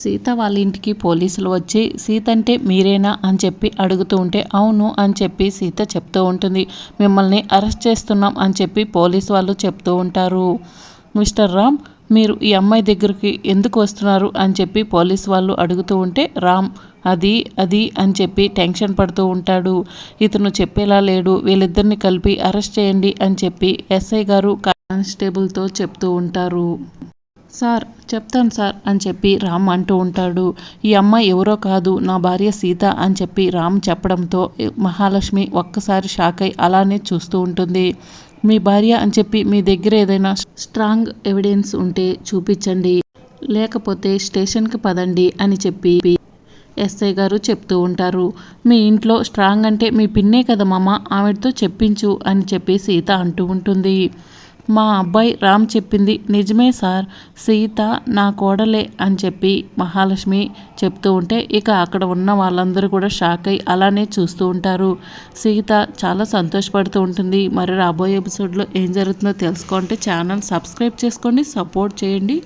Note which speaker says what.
Speaker 1: సీత వాళ్ళ ఇంటికి పోలీసులు వచ్చి సీత అంటే మీరేనా? అని చెప్పి అడుగుతూ ఉంటే అవును అని చెప్పి సీత చెప్తూ ఉంటుంది. మిమ్మల్ని అరెస్ట్ చేస్తున్నాం అని చెప్పి పోలీస్ వాళ్ళు చెప్తూ ఉంటారు. మిస్టర్ రామ్ మీరు ఈ అమ్మాయి దగ్గరికి ఎందుకు వస్తున్నారు? అని చెప్పి పోలీస్ వాళ్ళు అడుగుతూ ఉంటే రామ్ అది అది అని చెప్పి టెన్షన్ పడుతూ ఉంటాడు. ఇతను చెప్పేలా లేడు వీళ్ళిద్దరిని కలిపి అరెస్ట్ చేయండి అని చెప్పి ఎస్ఐ గారు కానిస్టేబుల్తో చెప్తూ ఉంటారు. సార్ చెప్తాను సార్ అని చెప్పి రామ్ అంటూ ఉంటాడు. ఈ అమ్మాయి ఎవరో కాదు నా భార్య సీత అని చెప్పి రామ్ చెప్పడంతో మహాలక్ష్మి ఒక్కసారి షాక్ అయి అలానే చూస్తూ ఉంటుంది. మీ భార్య అని చెప్పి మీ దగ్గర ఏదైనా స్ట్రాంగ్ ఎవిడెన్స్ ఉంటే చూపించండి. లేకపోతే స్టేషన్కి పదండి అని చెప్పి ఎస్ఐ గారు చెప్తూ ఉంటారు. మీ ఇంట్లో స్ట్రాంగ్ అంటే మీ పిన్నే కదా మామ ఆవిడతో చెప్పించు అని చెప్పి సీత అంటూ ఉంటుంది. మా అబ్బాయి రామ్ చెప్పింది నిజమే సార్ సీత నా కోడలే అని చెప్పి మహాలక్ష్మి చెప్తూ ఉంటే ఇక అక్కడ ఉన్న వాళ్ళందరూ కూడా షాక్ అయి అలానే చూస్తూ ఉంటారు. సీత చాలా సంతోషపడుతూ ఉంటుంది. మరి రాబోయే ఎపిసోడ్లో ఏం జరుగుతుందో తెలుసుకోండి ఛానల్ సబ్స్క్రైబ్ చేసుకోండి సపోర్ట్ చేయండి.